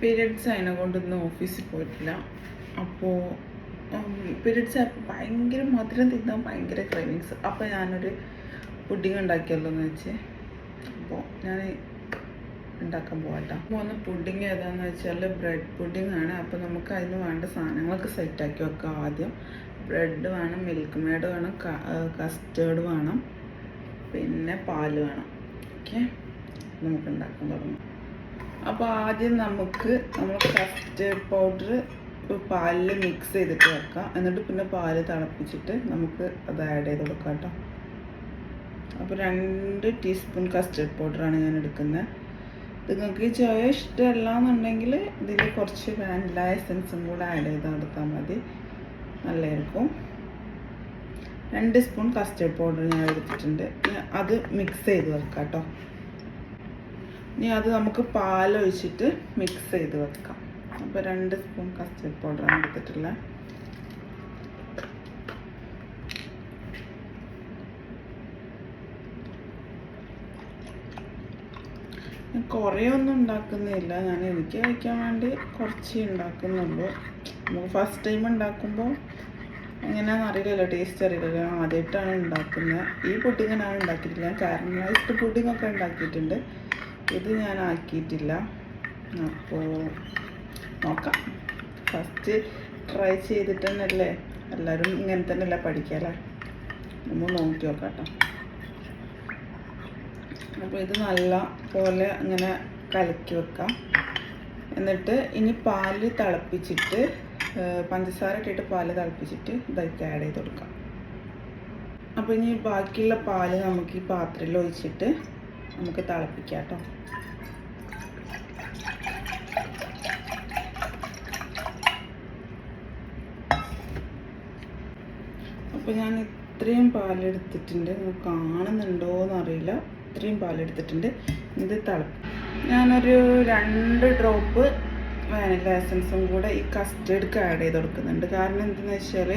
Periods അതിനെ കൊണ്ടൊന്നും ഓഫീസിൽ പോയിട്ടില്ല. അപ്പോൾ പീരിയഡ്സ് ആയപ്പോൾ ഭയങ്കര മധുരം തിന്നാൻ ഭയങ്കര ക്രൈവിങ്സ് അപ്പോൾ ഞാനൊരു പുഡിങ് ഉണ്ടാക്കിയല്ലോ എന്ന് വെച്ച്. അപ്പോൾ ഞാൻ ഉണ്ടാക്കാൻ പോകട്ടോ പോകുന്ന പുഡിങ് ഏതാണെന്ന് വെച്ചാൽ ബ്രെഡ് പുഡിങ് ആണ്. അപ്പോൾ നമുക്ക് അതിന് വേണ്ട സാധനങ്ങളൊക്കെ സെറ്റാക്കി വെക്കാം ആദ്യം. ബ്രെഡ് വേണം മിൽക്ക് മേഡ് വേണം കസ്റ്റേർഡ് വേണം. പിന്നെ പാൽ വേണം. ഓക്കെ നമുക്ക് ഉണ്ടാക്കാൻ തുടങ്ങാം. അപ്പോൾ ആദ്യം നമുക്ക് നമ്മൾ കസ്റ്റേർഡ് പൗഡർ പാലിൽ മിക്സ് ചെയ്തിട്ട് വെക്കാം. എന്നിട്ട് പിന്നെ പാൽ തിളപ്പിച്ചിട്ട് നമുക്ക് അത് ആഡ് ചെയ്ത് കൊടുക്കാം കേട്ടോ അപ്പോൾ രണ്ട് ടീസ്പൂൺ കസ്റ്റേർഡ് പൗഡറാണ് ഞാൻ എടുക്കുന്നത്. നിങ്ങൾക്ക് ഈ ചോയ ഇഷ്ടമല്ല എന്നുണ്ടെങ്കിൽ ഇതിൽ കുറച്ച് വാനില എസൻസും കൂടെ ആഡ് ചെയ്ത് കൊടുത്താൽ മതി. നല്ലതായിരിക്കും. രണ്ട് സ്പൂൺ കസ്റ്റേർഡ് പൗഡർ ഞാൻ എടുത്തിട്ടുണ്ട്. അത് മിക്സ് ചെയ്ത് വെക്കാം കേട്ടോ ഇനി അത് നമുക്ക് പാലൊഴിച്ചിട്ട് മിക്സ് ചെയ്ത് വെക്കാം. അപ്പോൾ രണ്ട് സ്പൂൺ കസ്റ്റർഡ് പൗഡറാണ് എടുത്തിട്ടുള്ളത്. കുറേ ഒന്നും ഉണ്ടാക്കുന്നില്ല. ഞാൻ എനിക്ക് കഴിക്കാൻ വേണ്ടി കുറച്ച് ഉണ്ടാക്കുന്നുള്ളൂ. നമുക്ക് ഫസ്റ്റ് ടൈം ഉണ്ടാക്കുമ്പോൾ എങ്ങനെയാണെന്ന് അറിയില്ലല്ലോ. ടേസ്റ്റ് അറിയില്ലല്ലോ. ആദ്യമായിട്ടാണ് ഉണ്ടാക്കുന്നത്. ഈ പുഡിങ് ഞാൻ ഉണ്ടാക്കിയിട്ടില്ല. കാരമലൈസ്ഡ് പുഡിങ്ങൊക്കെ ഒക്കെ ഉണ്ടാക്കിയിട്ടുണ്ട്. ഇത് ഞാൻ ആക്കിയിട്ടില്ല അപ്പോൾ നോക്കാം. ഫസ്റ്റ് ട്രൈ ചെയ്തിട്ട് തന്നെയല്ലേ എല്ലാവരും ഇങ്ങനെ തന്നെയല്ലേ പഠിക്കാല്ലേ? നമ്മൾ നോക്കി നോക്കാം അപ്പോൾ ഇത് നല്ല പോലെ ഇങ്ങനെ കലക്കി വെക്കാം. എന്നിട്ട് ഇനി പാൽ തിളപ്പിച്ചിട്ട് പഞ്ചസാര ഇട്ടിട്ട് പാൽ തിളപ്പിച്ചിട്ട് ഇതൊക്കെ ആഡ് ചെയ്ത് കൊടുക്കാം. അപ്പോൾ ഇനി ബാക്കിയുള്ള പാൽ നമുക്ക് ഈ പാത്രത്തിൽ ഒഴിച്ചിട്ട് നമുക്ക് തിളപ്പിക്കാം കേട്ടോ. അപ്പോൾ ഞാൻ ഇത്രയും പാലെടുത്തിട്ടുണ്ട്. കാണുന്നുണ്ടോ എന്നറിയില്ല ഇത്രയും പാലെടുത്തിട്ടുണ്ട്. ഇത് തിളപ്പിക്കും ഞാനൊരു രണ്ട് ഡ്രോപ്പ് വാനില എസൻസും കൂടെ ഈ കസ്റ്റേർഡ്ക്ക് ആഡ് ചെയ്ത് കൊടുക്കുന്നുണ്ട്. കാരണം എന്തെന്ന് വെച്ചാൽ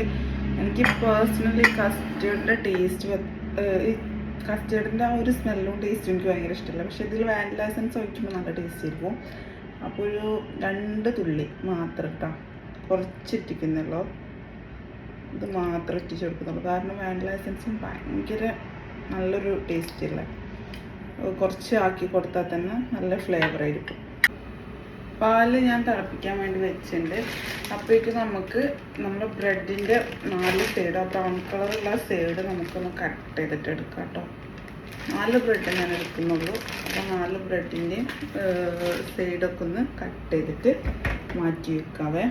എനിക്ക് പേഴ്സണലി കസ്റ്റേർഡിന്റെ ടേസ്റ്റ് കസ്റ്റേർഡിന്റെ ആ ഒരു സ്മെല്ലും ടേസ്റ്റും എനിക്ക് ഭയങ്കര ഇഷ്ടമല്ല പക്ഷേ ഇതിൽ വാനില എസൻസ് ഒഴിക്കുമ്പോൾ നല്ല ടേസ്റ്റ് ആയിരിക്കും. അപ്പോൾ ഒരു രണ്ട് തുള്ളി മാത്രം ഇട്ടാ കുറച്ചിട്ടിക്കുന്നുള്ളൂ ഇത് മാത്രം ഇട്ടിച്ച് കൊടുക്കുന്നുള്ളൂ. കാരണം വാനില എസൻസും ഭയങ്കര നല്ലൊരു ടേസ്റ്റ് അല്ലേ? കുറച്ച് ആക്കി കൊടുത്താൽ തന്നെ നല്ല ഫ്ലേവർ ആയിരിക്കും. പാൽ ഞാൻ തിളപ്പിക്കാൻ വേണ്ടി വെച്ചിട്ടുണ്ട്. അപ്പോഴേക്കും നമുക്ക് നമ്മുടെ ബ്രെഡിന്റെ നാല് സൈഡ് ആ ബ്രൗൺ കളറുള്ള സൈഡ് നമുക്കൊന്ന് കട്ട് ചെയ്തിട്ട് എടുക്കാം കേട്ടോ. നാല് ബ്രെഡ് ഞാൻ എടുക്കുന്നുള്ളൂ. അപ്പോൾ നാല് ബ്രെഡിന്റെയും സൈഡൊക്കെ ഒന്ന് കട്ട് ചെയ്തിട്ട് മാറ്റി വെക്കാവേ.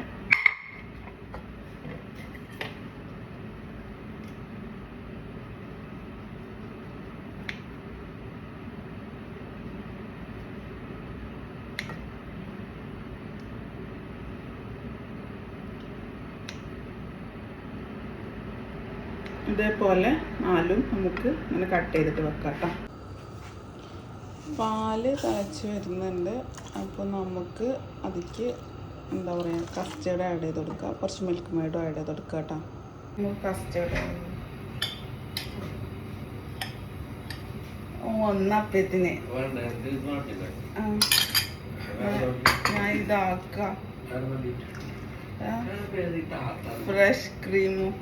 ഇതേപോലെ നാലും നമുക്ക് ഇങ്ങനെ കട്ട് ചെയ്തിട്ട് വെക്കാം കേട്ടോ പാൽ തിളച്ച് വരുന്നുണ്ട്. അപ്പോൾ നമുക്ക് അതിക്ക് എന്താ പറയുക കസ്റ്റേർഡ് ആഡ് ചെയ്ത് കൊടുക്കുക കുറച്ച് മിൽക്ക് മേഡും ആഡ് ചെയ്ത് കൊടുക്കുക കേട്ടോ കസ്റ്റേർഡ് ഒന്നപ്പത്തിന് ആ. ഞാൻ ഇതാക്കാം. ഫ്രഷ് ക്രീമും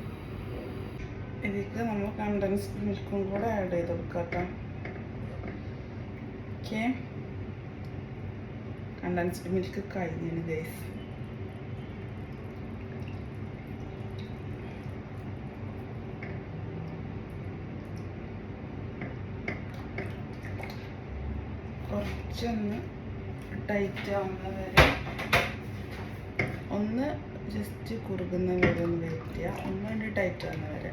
ഇതിക്ക് നമ്മൾ കണ്ടൻസ്ഡ് മിൽക്കും കൂടെ ആഡ് ചെയ്ത് കൊടുക്കാം ഓക്കെ കണ്ടൻസ്ഡ് മിൽക്ക് കഴിഞ്ഞാണ് ഗൈസ് കുറച്ചൊന്ന് ടൈറ്റ് ആവുന്ന വരെ. ഒന്ന് ജസ്റ്റ് കുറുകുന്ന വരെ ഒന്ന് വെയിറ്റ് ചെയ്യുക. ഒന്ന് വേണ്ടി ടൈറ്റ് ആവുന്ന വരെ.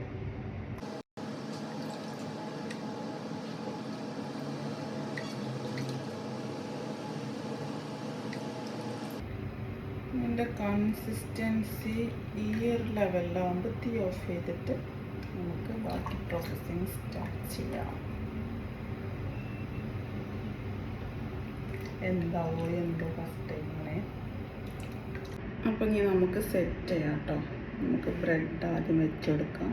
ഇതിന്റെ കൺസിസ്റ്റൻസി ഈ ഒരു ലെവലിലാവുമ്പോൾ തീ ഓഫ് ചെയ്തിട്ട് നമുക്ക് ബാക്കി പ്രോസസ്സിങ് സ്റ്റാർട്ട് ചെയ്യാം. എന്താവോ എന്തോ ഫസ്റ്റ് ഇങ്ങനെ. അപ്പം ഇനി നമുക്ക് സെറ്റ് ചെയ്യാം കേട്ടോ നമുക്ക് ബ്രെഡ് ആദ്യം വെച്ചെടുക്കാം.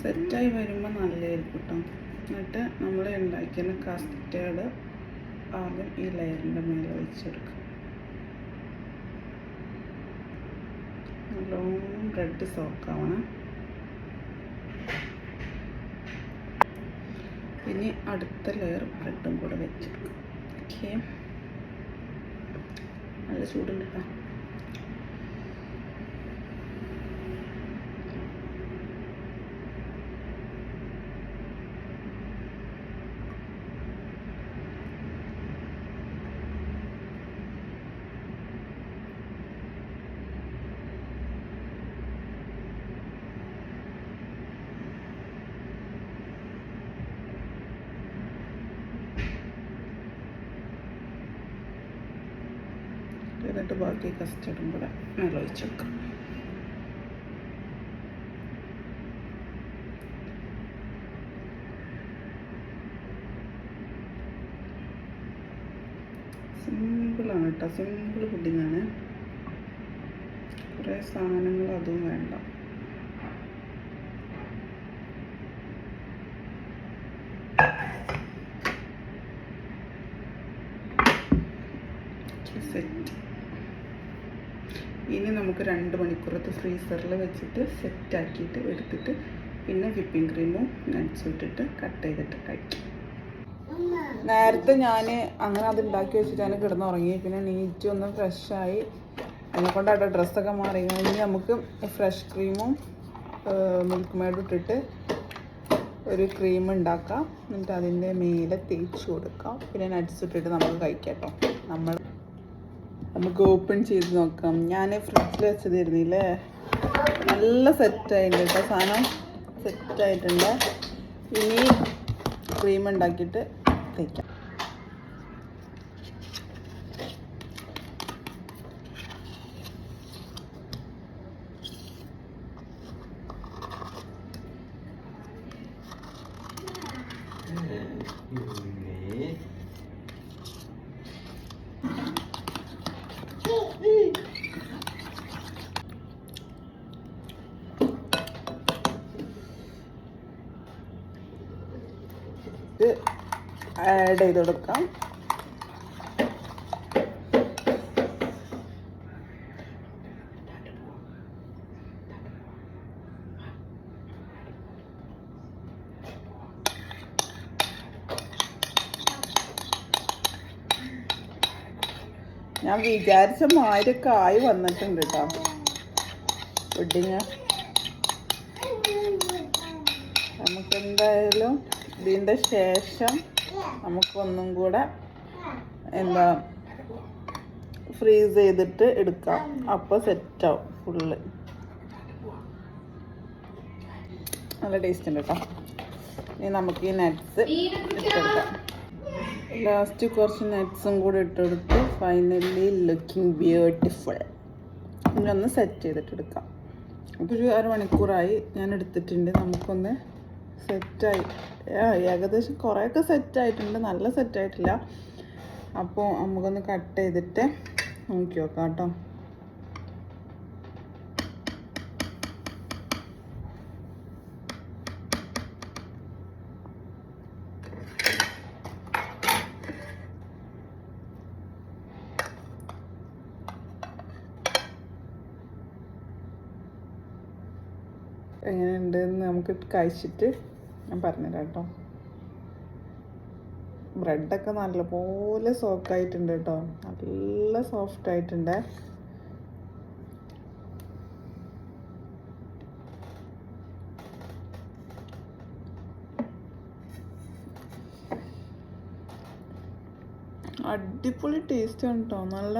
സെറ്റായി വരുമ്പോൾ നല്ലതായിരിക്കും കേട്ടോ എന്നിട്ട് നമ്മൾ ഉണ്ടാക്കിയ കസ്റ്റേർഡ് ആദ്യം ഈ ലെയറിന്റെ മേലെ വെച്ചെടുക്കും. നല്ലോണം ബ്രെഡ് സോക്കാവണം ഇനി അടുത്ത ലെയർ ബ്രെഡും കൂടെ വെച്ചെടുക്കും. ഓക്കെ നല്ല ചൂടുണ്ട് കേട്ടോ എന്നിട്ട് ബാക്കി കസ്റ്റർഡും കൂടെ ഒഴിച്ച് വെക്കാം. സിമ്പിളാണ് കേട്ടോ സിമ്പിൾ പുഡിങ്ങാണ് കുറേ സാധനങ്ങൾ അതും വേണ്ട. സെറ്റ് ഇനി നമുക്ക് രണ്ട് മണിക്കൂറത്ത് ഫ്രീസറിൽ വെച്ചിട്ട് സെറ്റ് ആക്കിയിട്ട് എടുത്തിട്ട് പിന്നെ വിപ്പിംഗ് ക്രീമും നട്ട്സും ഇട്ടിട്ട് കട്ട് ചെയ്തിട്ട് കഴിക്കും. നേരത്തെ ഞാൻ അങ്ങനെ അത് ഉണ്ടാക്കി വെച്ചിട്ടാണ് കിടന്നുറങ്ങി. പിന്നെ നീറ്റ് ഒന്ന് ഫ്രഷായി അതിനെ അവിടെ ഡ്രസ്സൊക്കെ മാറി. ഇനി നമുക്ക് ഫ്രഷ് ക്രീമും മിൽക്ക് മേഡും ഇട്ടിട്ട് ഒരു ക്രീം ഉണ്ടാക്കാം എന്നിട്ട് അതിന്റെ മേലെ തേച്ച് കൊടുക്കാം. പിന്നെ നട്ട്സ് ഇട്ടിട്ട് നമുക്ക് കഴിക്കാം കേട്ടോ. നമ്മൾ നമുക്ക് ഓപ്പൺ ചെയ്ത് നോക്കാം. ഞാൻ ഫ്രിഡ്ജിൽ വെച്ചതായിരുന്നില്ലേ നല്ല സെറ്റായിട്ടുണ്ട് കേട്ടോ സാധനം സെറ്റായിട്ടുണ്ട് ഇനി ക്രീം ഉണ്ടാക്കിയിട്ട് ഇത് ആഡ് ചെയ്ത് കൊടുക്കാം. ഞാൻ വിചാരിച്ച മാതിരി കായ് വന്നിട്ടുണ്ട് കേട്ടോ പുഡിങ് നമുക്ക് എന്തായാലും ഇതിന്റെ ശേഷം നമുക്കൊന്നും കൂടെ എന്താ ഫ്രീസ് ചെയ്തിട്ട് എടുക്കാം. അപ്പോൾ സെറ്റാവും ഫുള്ള് നല്ല ടേസ്റ്റ് ഉണ്ട് കേട്ടോ ഇനി നമുക്ക് ഈ നട്ട്സ് ഇട്ടെടുക്കാം. ലാസ്റ്റ് കുറച്ച് നട്ട്സും കൂടെ ഇട്ടെടുത്ത് ഫൈനലി ലുക്കിംഗ് ബ്യൂട്ടിഫുൾ ഇനി സെറ്റ് ചെയ്തിട്ടെടുക്കാം ഇതൊരു അരമണിക്കൂറായി ഞാൻ എടുത്തിട്ടുണ്ട്. നമുക്കൊന്ന് സെറ്റായി ഏകദേശം കുറേയൊക്കെ സെറ്റായിട്ടുണ്ട്. നല്ല സെറ്റായിട്ടില്ല. അപ്പോൾ നമുക്കൊന്ന് കട്ട് ചെയ്തിട്ട് നോക്കി നോക്കാം കേട്ടോ എങ്ങനെയുണ്ടെന്ന് നമുക്ക് കഴിച്ചിട്ട് ഞാൻ പറഞ്ഞുതരാം കേട്ടോ. ബ്രെഡൊക്കെ നല്ലപോലെ സോഫ്റ്റ് ആയിട്ടുണ്ട് കേട്ടോ. നല്ല സോഫ്റ്റ് ആയിട്ടുണ്ട്. അടിപൊളി ടേസ്റ്റ് ആണ് കേട്ടോ. നല്ല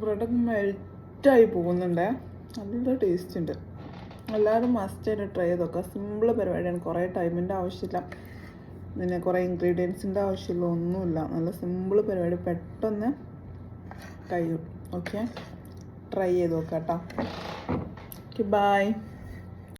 ബ്രെഡൊക്കെ മെൽറ്റായി പോകുന്നുണ്ട്. നല്ല ടേസ്റ്റ് ഉണ്ട്. എല്ലാവരും മസ്റ്റ് ആയിട്ട് ട്രൈ ചെയ്ത് നോക്കുക സിമ്പിൾ പരിപാടിയാണ്. കുറേ ടൈമിന്റെ ആവശ്യമില്ല. പിന്നെ കുറേ ഇൻഗ്രീഡിയൻസിന്റെ ആവശ്യമില്ല ഒന്നുമില്ല. നല്ല സിമ്പിൾ പരിപാടി. പെട്ടെന്ന് കഴിയും. ഓക്കെ ട്രൈ ചെയ്ത് നോക്കാം കേട്ടോ. Okay bye